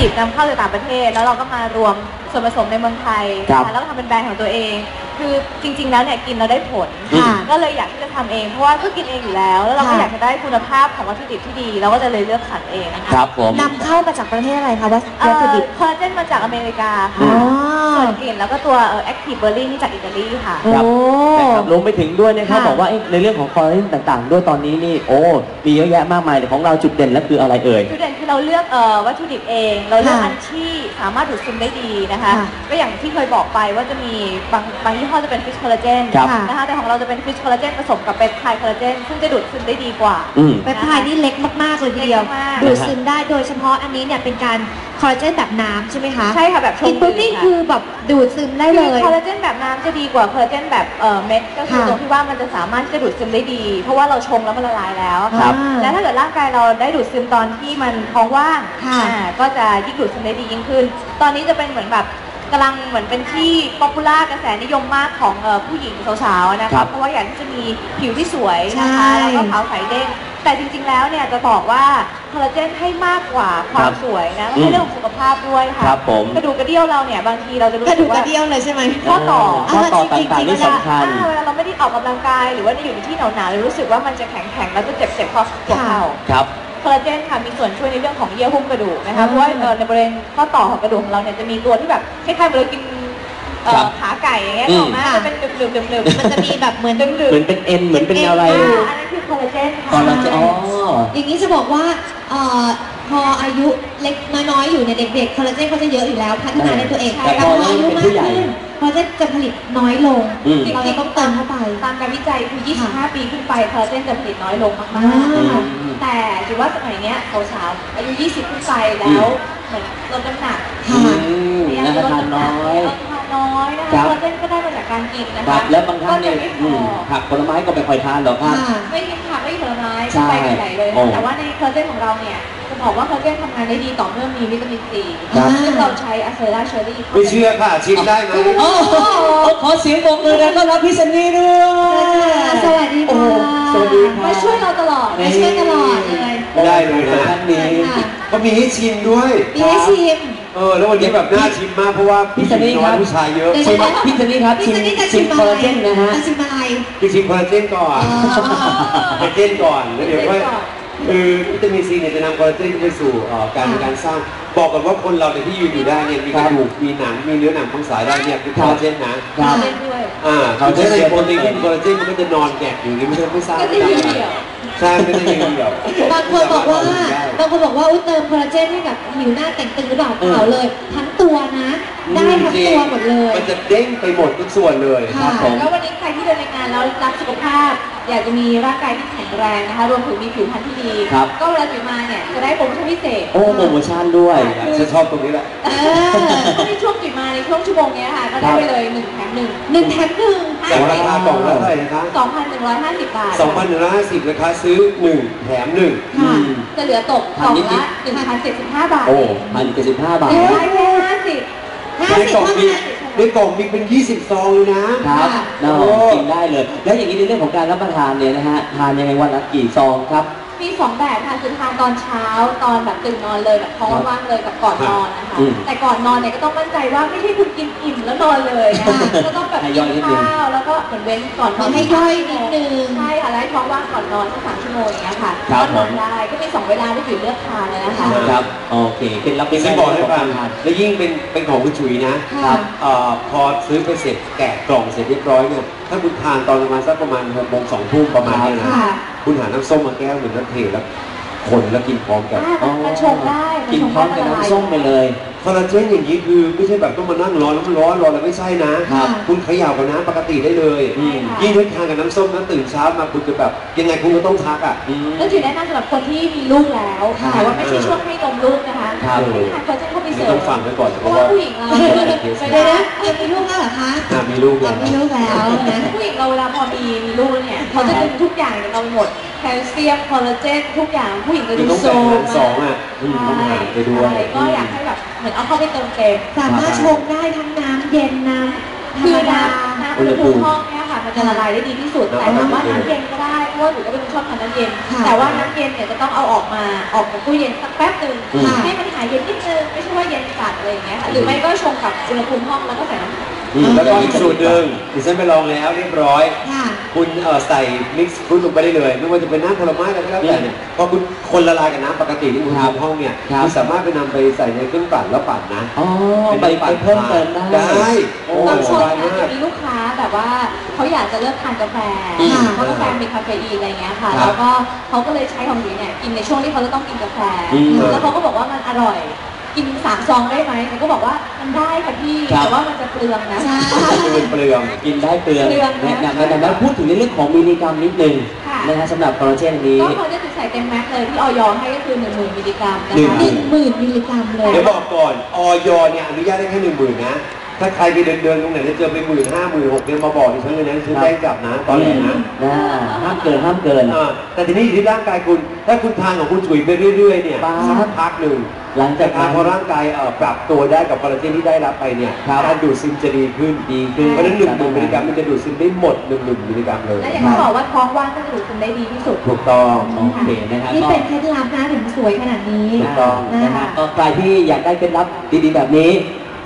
ดิตนำเข้าจากต่างประเทศ แล้วเราก็มารวมส่วนผสมในเมืองไทยครับนะคะแล้วก็ทำเป็นแบรนด์ของตัวเอง คือจริง ๆ แล้วเนี่ยกินเราได้ผลอืมก็เลยอยากที่จะทำเองเพราะว่าก็กินเองอยู่แล้ว แล้วเราก็ค่ะ อยากจะได้คุณภาพของวัตถุดิบที่ดีเราก็จะเลยเลือกสรรเองนะคะครับผม นำเข้ามาจากประเทศอะไรคะวัตเอ่วัตถุอดิบคอลลาเจนมาจากอเมริกาอืค่ะอ๋อส่วนกลิ่นแล้วก็ตัวแอคทีฟเบอร์รี่นี่จากอิตาลีค่ะ โอ้ ครับ นะครับรวมไปถึงด้วยนะครับค่ะ บอกว่าเอ๊ะในเรื่องของคอลลาเจนต่างๆ ด้วยตอนนี้นี่โอ้มีเยอะแยะมากมายแต่ของเราจุดเด่นแล้วคืออะไรเอ่ย จุดเด่นคือเราเลือกเอ่อวัตถุดิบเอง เราเลือกค่ะอันที่สามารถดูดซึมได้ดีนะคะค่ะก็อย่างที่เคยบอกไปว่าจะมีบางบางยี่ห้อจะเป็นฟิชคอลลาเจนครับนะคะแต่ของเราจะเป็นฟิชคอลลาเจนผสมกับเปปไทด์คอลลาเจนซึ่งจะดูดซึมได้ดีกว่าอืมเปปไทด์นี่เล็กมากๆเลยทีเดียว เล็กมาก ดูดซึมได้โดยเฉพาะอันนี้เนี่ยเป็นการคอลลาเจนแบบน้ำใช่ไหมคะใช่ค่ะแบบชกิงนปุ๊บนี่ดื่มะคือแบบดูดซึมได้เลยคือคอลลาเจนแบบน้ำจะดีกว่าคอลลาเจนแบบเอ่อเม็ดก็คือค่ะตรงที่ว่ามันจะสามารถที่จะดูดซึมได้ดี เพราะว่าเราชงแล้วมันละลายแล้วครับอ่าแล้วถ้าเกิดร่างกายเราได้ดูดซึมตอนที่มันท้องว่างค่ะ อ่าก็จะยิ่งดูดซึมได้ดียิ่งขึ้น ตอนนี้จะเป็นเหมือนแบบ กำลังเหมือนเป็นที่ป๊อปปูล่ากระแสนิยมมากของเอ่อผู้หญิงสาวๆนะครัคะบเพราะว่าอยากที่จะมีผิวที่สวยนะใช่คะแล้วก็ขาวใสเด้งแต่จริงๆแล้วเนี่ยจะบอกว่าคอลลาเจนให้มากกว่าควาครัมบสวยนะอืมให้เรื่องของสุขภาพด้วยค่ะครับผม กระดูกกระเดี่ยวเราเนี่ยบางทีเราจะรู้กระสึดูกกกว่า ระเดี่ยวเลยใช่ไหม ข้อต่อ ข้อต่ออ่าจริงๆต่างๆนี่จริงๆสำคัญ อ่าเวลาเราไม่ได้ออกกำลังกายหรือว่าอยู่ในที่หนาวๆเรารู้สึกว่ามันจะแข็งๆแล้วจะเจ็บๆข้อหัวเข่า ครับ คอลลาเจนค่ะมีส่วนช่วยในเรื่องของเยื่อหุ้มกระดูกนะคะอ่าเพราะว่าเอ่อในบริเวณข้อต่อของกระดูกของเราเนี่ยจะมีตัวที่แบบคล้ายๆเหมือนเรากินเอ่อครับขาไก่อย่างเงี้ยอืม ออกมาจะเป็นหนึบๆหนึบๆมันจะมีแบบเหมือนดึงเหมือนเป็นเอ็นเหมือนเป็นอะไรอ่าอันนั้นคือคอลลาเจนค่ะ คอลลาเจนอ๋อ อย่างนี้จะบอกว่าเอ่อพออายุเล็กน้อยๆอยู่ในยเด็กๆคอลลาเจนเขาจะเยอะอยู่แล้วพัฒนาในตัวเองแต่พอเริ่มเป็นผู้ใหญ่คอลลาเจนจะผลิตน้อยลงอืม เราจะต้องเติมเข้าไป ตามการวิจัยคือ 25 ปีขึ้นไปคอลลาเจนจะผลิตน้อยลงมากอ่าๆ แต่ถือว่าสมัยเนี้ยสาวๆอายุ 20 ขึ้นไปแล้วเหมือนลดน้ำหนักอืมนะฮะทานน้อยทานน้อยนะครัคะบคอลลาเจนก็ได้มาจากการกินนะครัคะบแล้วบางท่านเนี่ยก็จะไม่พอือมผักผลไม้ก็ไม่ค่อยทานหรอกครับ ค่ะ ไม่กินผักไม่กินผลไม้ใช่ไปกันใหญ่เลย โอ้นะแต่ว่าในคอลลาเจนของเราเนี่ยจะ บอกว่าคอลลาเจนทำงานได้ดีต่อเมื่อมีวิตามินซีครับ ซึ่งเราใช้อะเซราเชอรี่ ไม่เชื่อค่ะชิมได้ไหมโอ้โหขอเสียงปรบมือแล้วก็รับพี่ซันนี่ด้วยสวัสดีโอ้ค่ะสวัสดีค่ะมาช่วยเราตลอดมาช่วยตลอดเลยได้เลยนะท่านนี้ค่ะก็มีให้ชิมด้วยมีให้ชิมเออแล้ววันนี้แบบน่าชิมมากเพราะว่าพี่ซันนี่น้คอรัยบผู้ชายเยอะเดี๋ยวชิมพี่ซันนี่ครับพี่ชิมซันนี่จะชิชิมมคอลอะไรลาเจนนะฮะจะชิมอะไรคือชิมคอลลาเจนก่อนอ๋อคอลลาเจนก่อนแล้วเดี๋ยวค่อย คือวิตามินซีเนี่ยจะนำคอลลาเจนไปสู่เอ่อการค่ะการสร้าง บอกกันว่าคนเราเนี่ยที่ยืนอยู่ได้เนี่ยมีกระดูกมีหนังมีเนื้อหนังมังสายได้เนี่ยคือคอลลาเจนนะครัคอลบลาเจนด้วย อ่าเขาใช้ในโปรตีนที่มีคอลลาเจนมันก็จะนอนแกะอยู่นี่ไม่ใช่ไม่สร้างก็ไม่จะทำยือะไรดเดี่ยว ใช่ไม่ได้ยืนเดี่ยวบางคนบอกว่าได้บางคนบอกว่าอุ๊ยเติมคอลลาเจนให้กับผิวหน้าแต่งตึงหรือเปล่าเออเปล่าเลย ทั้งตัวนะ ได้ทั้งตัวหมดเลย มันจะเด้งไปหมดทุกส่วนเลย ค่ะผมแล้ววันนี้ใครที่เดินในงานแล้วรักสุขภาพ อยากจะมีร่างกายที่แข็งแรงนะคะรวมถึงมีผิวพรรณที่ดี ครับ ก็เวลาถือมาเนี่ยจะได้โปรโมชั่นพิเศษ โอ้โปรโมชั่นด้วย ฉันชอบตรงนี้แหละ เออก็ในช่วงถือมาในช่วงชั่วโมงเนี้ยค่ะ ก็ได้ไปเลยหนึ่งแถมหนึ่งหนึ่งแถมหนึ่งแต่ราคากล่องละเท่าไหร่นะคะสองพันหนึ่งร้อยห้าสิบบาท2,150ราคาซื้อ1แถม1ค่ะอืมจะเหลือตกกล่องละหนึ่งพันเจ็ดสิบห้าบาทโอ้พันเจ็ดสิบห้าบาทเอ๊ะได้แค่ห้าสิบห้า ในสิบกล่องเท่ามีนั้นในกล่องมีเป็น 20 ซองเลยนะ ครับค่ะนะโอ้กินได้เลย แล้วอย่างนี้ในเรื่องของการรับประทานเนี่ยนะฮะ ทานยังไงวันละกี่ซองครับ มีสองแบบค่ะคือทานตอนเช้าตอนแบบตื่นนอนเลยแบบท้องว่างๆเลยกับก่อนนอนนะคะ อืมแต่ก่อนนอนเนี่ยก็ต้องมั่นใจว่าไม่ใช่คุณกินอิ่มแล้วนอนเลยนะคะก็ต้องแบบให้ย่กิอยนิดนนึง ข้าวแล้วก็เหมือนเว้นก่อนนอนมีให้ย่อยนิดนึง ใช่ค่ะแล้วให้ท้องว่างก่อนนอนสักสามชั่วโมงอย่างเงี้ยค่ะครับ ก็นอนผมได้ก็มีสองเวลาที่ถือเลือกทานเลยนะคะ ครับโอเคเคล็ดลับเป็นที่บอกให้ฟังทานและยิ่งเป็นเป็นของคุณฉุยนะค่ะ เอ่อพอซื้อไปเสร็จแกะกล่องเสร็จเรียบร้อยเนี่ยถ้าคุณทานตอนประมาณสักประมาณหกโมงสองทุ่มประมาณเนี้นะค่ะ คุณหาน้ำส้มมาแก้วหนึ่งแล้วเทแล้วคนแล้วกินพร้อมกันอ่ามันมันชงได้มักินชงพร้อมกับได้ละลาย น้ำส้มไปเลย คอลลาเจนอย่างนี้คือไม่ใช่แบบต้องมานั่งรอแล้วมันร้อนรอแล้วไม่ใช่นะครับคุณเขย่ากับน้ำปกติได้เลยอืมยิ่งถ้าทานกับน้ำส้มนะตื่นเช้ามาคุณจะแบบยังไงคุณก็ต้องทักอะอืมก็ถือแนะนำสำหรับคนที่มีลูกแล้วค่ะแต่ว่าไม่ใช่ช่วงให้นมลูกนะคะครับให้ทานคอลลาเจนเข้าไปนี่เสริต้อมงฟังไว้ก่อนเพเพราะราะว่าว่าผู้หญิงเราเดี๋ยวนะจะมีลูกแล้วเหรอคะอะมีลูกอ๋แล้อวมีลูกแล้วนะผู้หญิงเราเวลาพอมีมีลูกแล้วเนี่ยเขาจะดึงทุกอย่างจากเราไปหมด แคลเซียมคอลลาเจนทุกอย่างผู้หญิงจะคือดูต้องโซแบ่งมหารสองอะอืมต้องหารไปด้วยใช่ก็อยากให้แบบเหมือนเอาเข้าไปเติมเต็มสามารถชงได้ทั้งน้ำเย็นน้ำธรคืรอมดาน้ำน้ำอุณหภูมิห้องเนี่ยค่ะมันมันจะละลายได้ดีที่สุดแต่ถามว่าน้ำเย็นก็ได้เพราะว่าหนูก็เป็นคนชอบทานน้ำเย็นค่ะแต่ว่าน้ำเย็นเนี่ยจะต้องเอาออกมาออกจากตู้เย็นสักแป๊บหนึ่งอืมให้มันหายเย็นนิดนึงไม่ใช่ว่าเย็นจัดอะไรอย่างเงี้ยค่ะหรือไม่ก็ชงกับอุณหภูมิห้องแล้วก็ใส่น้ำแข็งอืมแล้วก็อีกสูตรหนึ่งดิฉันไปลองแล้วเรียบร้อย ค่ะคุณเอ่อใส่มิกซ์ฟรุตลงไปได้เลยไม่ว่าจะเป็นน้ำผลไม้อะไรก็แล้วแต่เนี่ยพอคุณคนละลายกับน้ำปกติที่คุณทำห้องเนี่ยครับ คุณสามารถไปนำไปใส่ในเครื่องปั่นแล้วปั่นนะอ๋อไปไปเพิ่มเติมได้ ได้โอ้ บางสคนบายอาจมาจะกมีลูกค้าแบบว่าเขาอยากจะเลิกทานกาแฟอืมเพราะกาแฟมีคาเฟอีนอะไรเงี้ยค่ะ ครับแล้วก็เขาก็เลยใช้ของหนูเนี่ยกินในช่วงที่เขาจะต้องกินกาแฟ อืม แล้วเขาก็บอกว่ามันอร่อย กินสามซองได้ไหมหนูก็บอกว่ามันได้ค่ะพี่ครับ แต่ว่ามันจะเปลืองนะ ใช่ เป็นเปลืองกินได้เปลืองเปลืองนะ แนะนำแนะนำแล้วพูดถึงในเรื่องของมิลลิกรัมนิดนึงค่ะ นะฮะสำหรับคอลลาเจนนี้ ก็เขาจะใส่เต็มแม็กซ์เลยที่ออยให้ก็คือ1 0,000มิลลิกรัมนะหนึ่งคะหนึ่งหมื่นมิลลิกรัมเลย เดี๋ยวบอกก่อน ออยเนี่ยอนุญาตได้แค่หนึ่งหมื่นนะ ถ้าใครไปเดินเดินๆตรงไหนแล้วเจอไปหมื่นห้าหมื่นหกเนี่ยมาบอกดิฉันเลยนะดิฉันได้จับนะ ตอนแรกนะนะห้ามเกินห้ามเกิน อ่าแต่ทีนี้อยู่ที่ร่างกายคุณ ถ้าคุณทานของคุณฉุยไปเรื่อยๆเนี่ยปั๊บ สักพักหนึ่ง หลังจากทานนั้นพอร่างกายเอ่อปรับตัวได้กับคอลลาเจนที่ได้รับไปเนี่ยครับการดูดซึมจะดีขึ้นดีขึ้นเพราะฉะนั้นหนึ่งหมื่นมิลลิกรัมมันจะดูดซึมได้หมดหนึ่งหมื่นมิลลิกรัมเลย และอย่างที่บอกว่าท้องว่างก็จะดูดซึมได้ดีที่สุด ถูกต้องโอเคนะครับนี่ก็เป็นเคล็ดลับนะถึงสวยขนาดนี้ถูกต้องนะฮะก็ใครที่อยากได้เคล็ดลับดีๆแบบนี้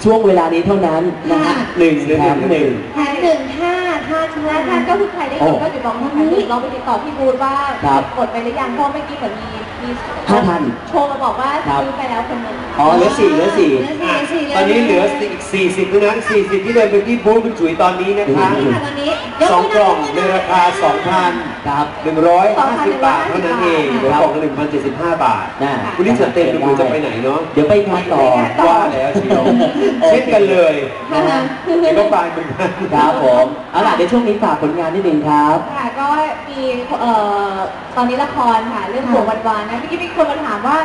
ช่วงเวลานี้เท่านั้นนะฮะค่ะหนึ่งแถมหนึ่งแถมหนึ่งห้าห้าชและนะท่านก็คือใครได้ยินก็อยู่ลองท่านนี้ลองไปติดต่อพี่บูธว่าครับกดไปหรือยังเพราะเมื่อกี้เหมือนมีมี ห้าพัน โทรมาบอกว่าครับ ซื้อไปแล้วคนหนึงอ๋อเหลือสี่เหลือสี่เหลือสี่สี่ตอนนี้เหลืออีก40เท่านั้น 40 ที่เดินไปที่บูธคุณจุ๋ยตอนนี้นะคะนี่ค่ะตอนนี้ยสองมืกล่องในยราคาครับ2,150 บาทเท่านั้นเองเหลือกล่องละ1,075 บาทนะคุณนี่จะเต็มหรือจะไปไหนเนาะ เดี๋ยวไปงานต่อ ว่าแล้วเชียวเช่นกันเลยนะฮะเดี๋ยวก็ไปเหมือนกัน ครับผมเอาล่ะในช่วงนี้ฝากผลงานนิดนึงครับ ค่ะก็มีเอ่อตอนนี้ละครค่ะเรื่องหัววันวานๆนะเมื่อกี้มีคนมาถามว่า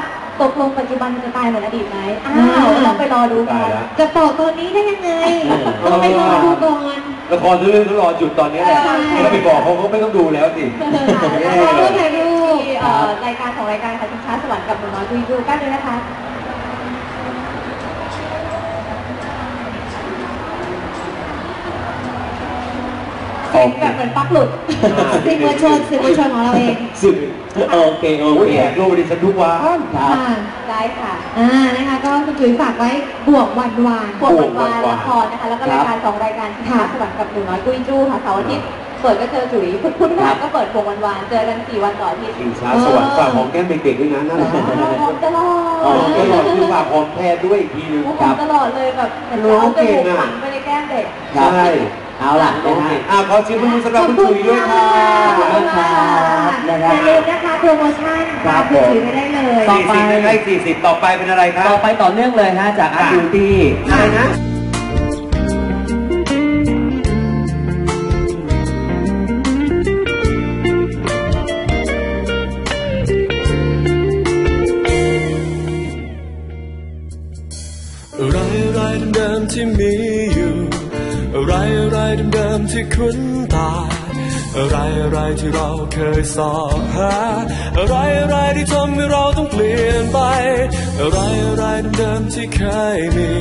ตกลงปัจจุบันมันจะตายเหมือนอดีตไหมอ้าวต้องไปรอดูกัตายนแล้วจะต่อตอนนี้ได้ยังไงเออต้องไปรอดูก่อนละครทุกเรื่องต้องรอจุดตอนนี้แหละใช่ถ้าไปบอกเขาเขาไม่ต้องดูแล้วสิแล้วถ่ายก็รูปถ่ายรูปที่เอ่อรายการของรายการค่ะชิงช้าสวรรค์กับหนูน้อยดูดูกันเลยนะคะ โอเคแบบเหมือนปลั๊กหลุดสื่อมวลชนสื่อมวลชนของเราเองสุดโอเคโอโอ้ยเคแอบดูดิฉันทุกวันครับค่ะได้ค่ะอ่านะคะก็คุณจุ๋ยฝากไว้บวกวันวานพวกวันวานละครนะคะแล้วก็รายการสองรายการชิงช้าสวรรค์กับหนูน้อยกุ้ยจู้ค่ะเสาร์อาทิตย์เปิดก็เจอจุ๋ยพุธพุธพฤหัสก็เปิดพวงวันวานเจอกันสี่วันต่ออาทิตย์ชิงช้าสวรรค์ฝากของแก้มเด็กๆด้วยนะน่ารักหอมตลออ๋อดก็รอคือฝากของแพรด้วยอีกทีนึงหอมตลอดเลยแบบเหมือนจะเอาจมูกฝังไปในแก้มเด็กครับใช่ เอาล่ะโอนะเคฮะ อ่าขอเชิญคุณสำหรับคุณจุ๋ยด้วยค่ะ ขอบคุณครับนะคอรับย่าลืมนะคะโปรโมชั่นครับคุณจุ๋ยไม่ได้เลย ต่อสี่ไป สิบได้สี่สิบต่อไปเป็นอะไรครับ ต่อไปต่อเนื่องเลยฮะจากอาร์บิวตี้อะไรนะ อะไรอะไรเดิมๆที่มีอยู่ อะไรอะไรเดิมๆที่คุ้นตา อะไรอะไรที่เราเคยสอบหา อะไรอะไรที่ทำให้เราต้องเปลี่ยนไป อะไรอะไรเดิมๆที่เคยมี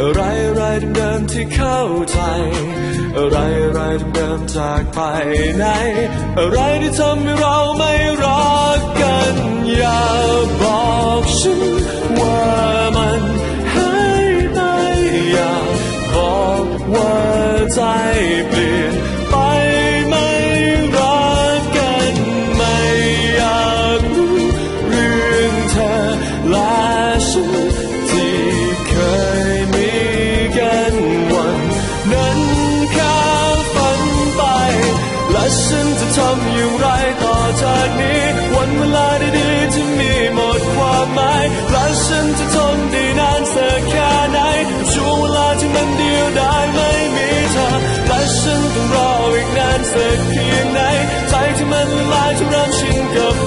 อะไรอะไรเดิมๆที่เข้าใจ อะไรอะไรเดิมๆจากไปไหนอะไรที่ทำให้เราไม่ำอย่างไรต่อจากนี้ วันเวลาดีๆที่มีหมดความหมายและฉันจะทนได้นานสักแค่ไหนช่วงเวลาที่มันเดียวดายไม่มีเธอและฉันต้องรออีกนานสักเพียงไหนใจที่มันละลายจะเริ่มชินกับ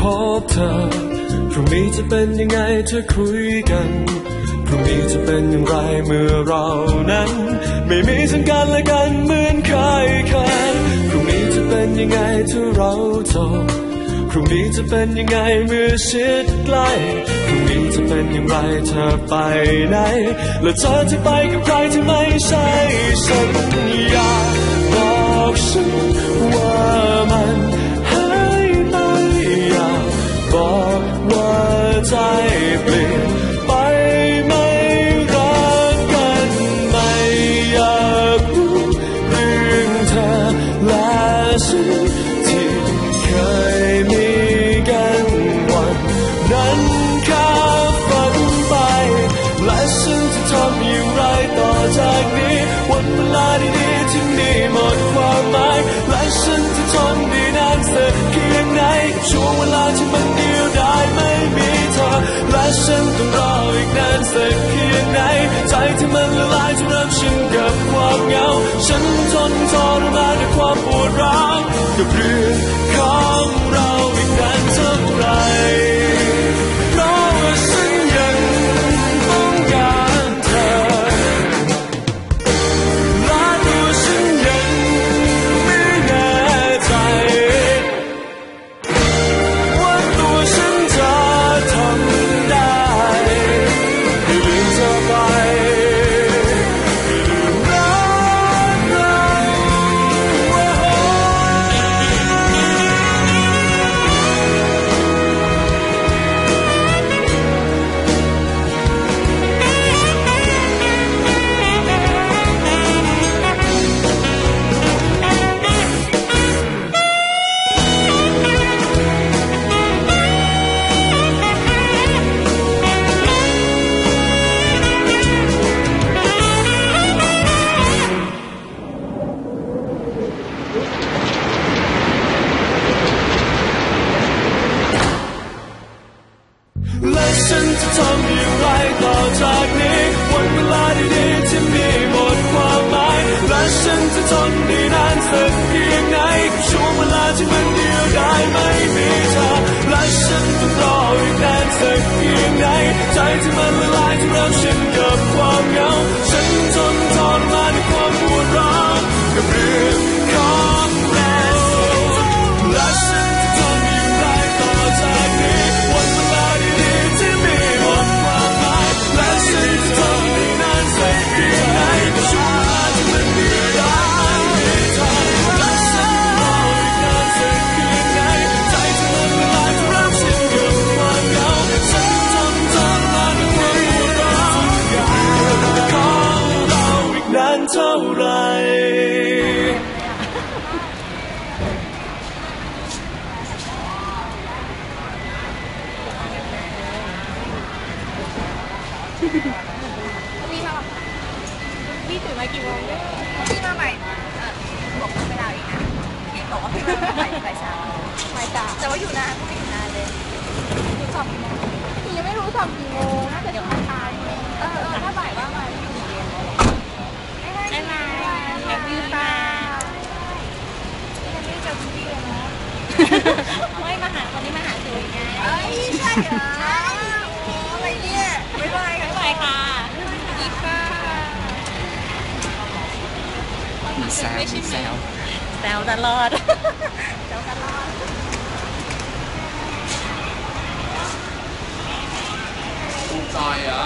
พบเธอ พรุ่งนี้จะเป็นยังไงถ้าคุยกัน พรุ่งนี้จะเป็นอย่างไรเมื่อเรานั้น ไม่มีซึ่งกันและกันเหมือนเคยเคยยังไงถ้าเราจบพรุ่งนี้จะเป็นยังไงเมื่อชิดใกล้พรุ่งนี้จะเป็นอย่างไรเธอไปไหน แล้วเธอจะไปกับใครที่ไม่ใช่ฉันอยากบอกฉันว่ามัน บอกว่าใจ ฉันต้องรออีกนานสักเพียงไหนใจที่มันละลายจนเริ่มชินกับความเหงา ฉันทนทรมานด้วยความปวดร้าวกับเรื่องของ สักเพียงไหนใจที่มันละลายที่เริ่มชินกับค แต่ว่าอยู่นานไม่อยู่นานเลยอยู่สอบกี่โมงพี่ยังไม่รู้สอบกี่โมงน่าจะเดี๋ยวมาทานเออเออถ้าบ่ายว่ามาพี่อยู่เรียนไม่ไม่ไม่แฮปปี้ฟ้าพี่ยังไม่ได้เจอพี่เลยนะไม่มาหาวันนี้มาหาสวยไงเอ้ยใช่เหรอใช่อะไรเนี่ยไม่ไปไม่ไปค่ะอีกค่ะแซวแซวแซวตลอดแซวตลอด จอยเหรอ